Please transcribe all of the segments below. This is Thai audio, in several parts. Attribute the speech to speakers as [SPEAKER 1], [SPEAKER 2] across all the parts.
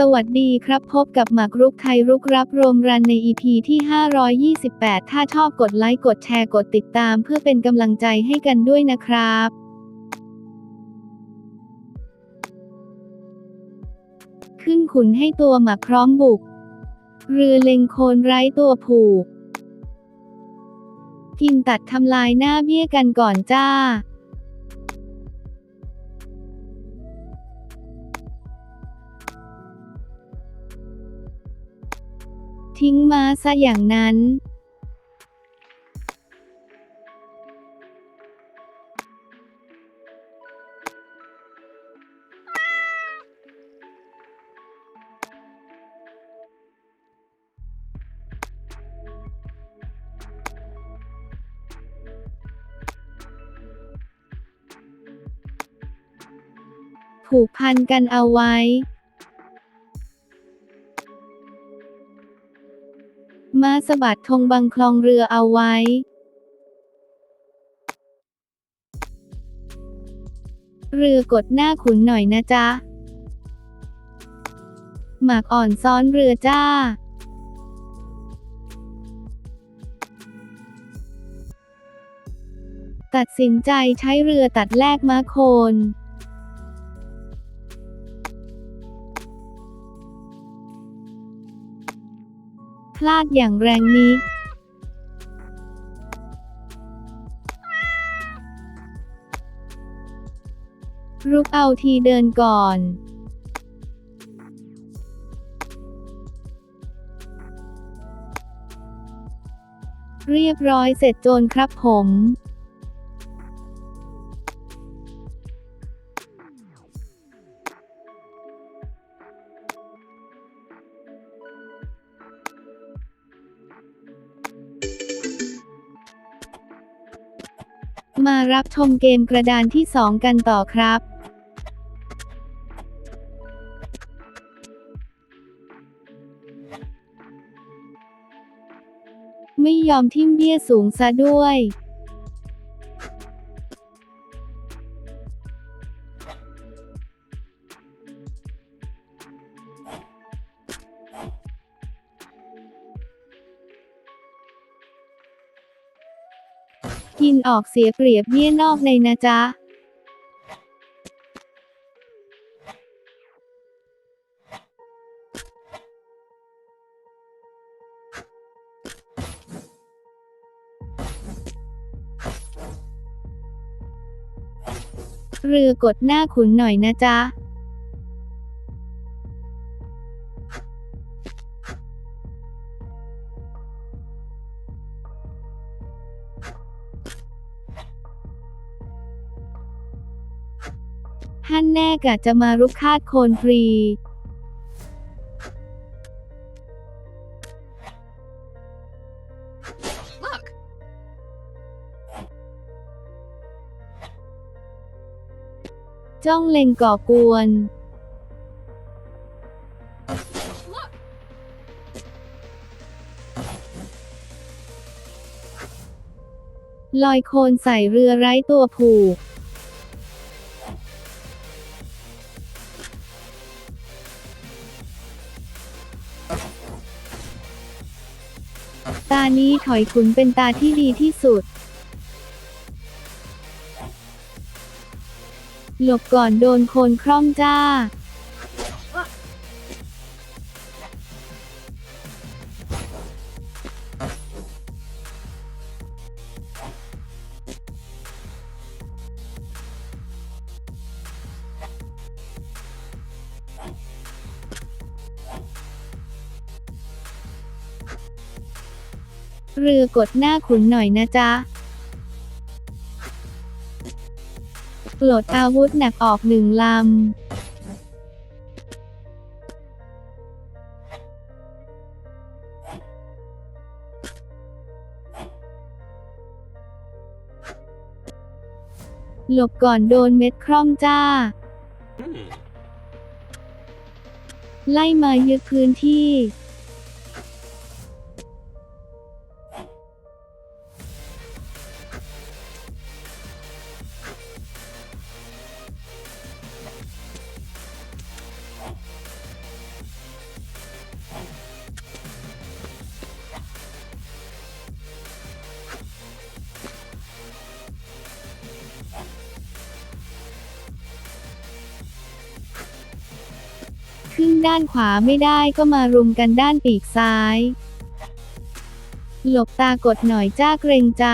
[SPEAKER 1] สวัสดีครับพบกับหมากรุกไทยรุกรับโรมรันใน EP ที่ 528 ถ้าชอบกดไลค์กดแชร์กดติดตามเพื่อเป็นกำลังใจให้กันด้วยนะครับ ขึ้นขุนให้ตัวหมากพร้อมบุก เรือเล็งโคนไร้ตัวผูกกินตัดทำลายหน้าเบี้ยกันก่อนจ้า ทิ้งมาซะอย่างนั้นผูกพันกันเอาไว้ มาสะบัดธงบังคลองเรือเอาไว้ เรือกดหน้าขุนหน่อยนะจ๊ะ หมากอ่อนซ้อนเรือจ้าตัดสินใจใช้เรือตัดแลกม้าโคน พลาดอย่างแรงนี้ รุกเอาทีเดินก่อนเรียบร้อยเสร็จโจรครับผม มารับชมเกมกระดานที่ 2 กันต่อครับ ไม่ยอมทิ่มเบี้ยสูงซะด้วย กินออกเสียเปรียบเบี้ยนอกในนะจ๊ะเรือกดหน้าขุนหน่อยนะจ๊ะ ฮั่นแน่กะจะมารุกคาดโคนฟรี
[SPEAKER 2] Look,
[SPEAKER 1] จ้องเล็งก่อกวน
[SPEAKER 2] look.
[SPEAKER 1] ลอยโคลนใส่เรือไร้ตัวผูก ตานี้ถอยขุนเป็นตาที่ดีที่สุด หลบก่อนโดนโคนคร่อมจ้า เรือกดหน้าขุนหน่อยนะจ๊ะปลดอาวุธหนักออกหนึ่งลำหลบก่อนโดนเม็ดคร่อมจ้า
[SPEAKER 2] Hmm.
[SPEAKER 1] ไล่มายึดพื้นที่ ขึ้นด้านขวาไม่ได้ก็มารุมกันด้านปีกซ้าย หลบตากดหน่อยจ้าเกรงใจ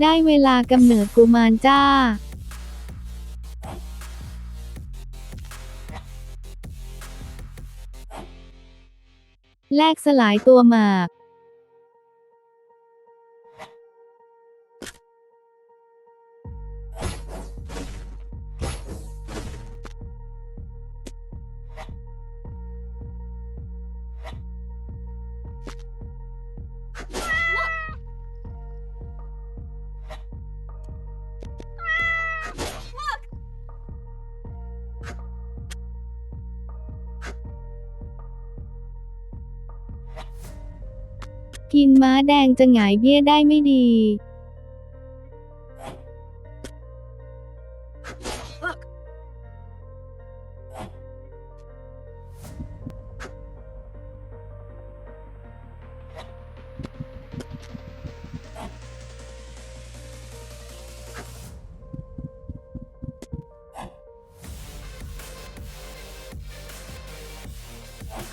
[SPEAKER 1] ได้เวลากำเนิดกุมารจ้าแลกสลายตัวหมาก กินม้าแดงจะหงายเบี้ยได้ไม่ดี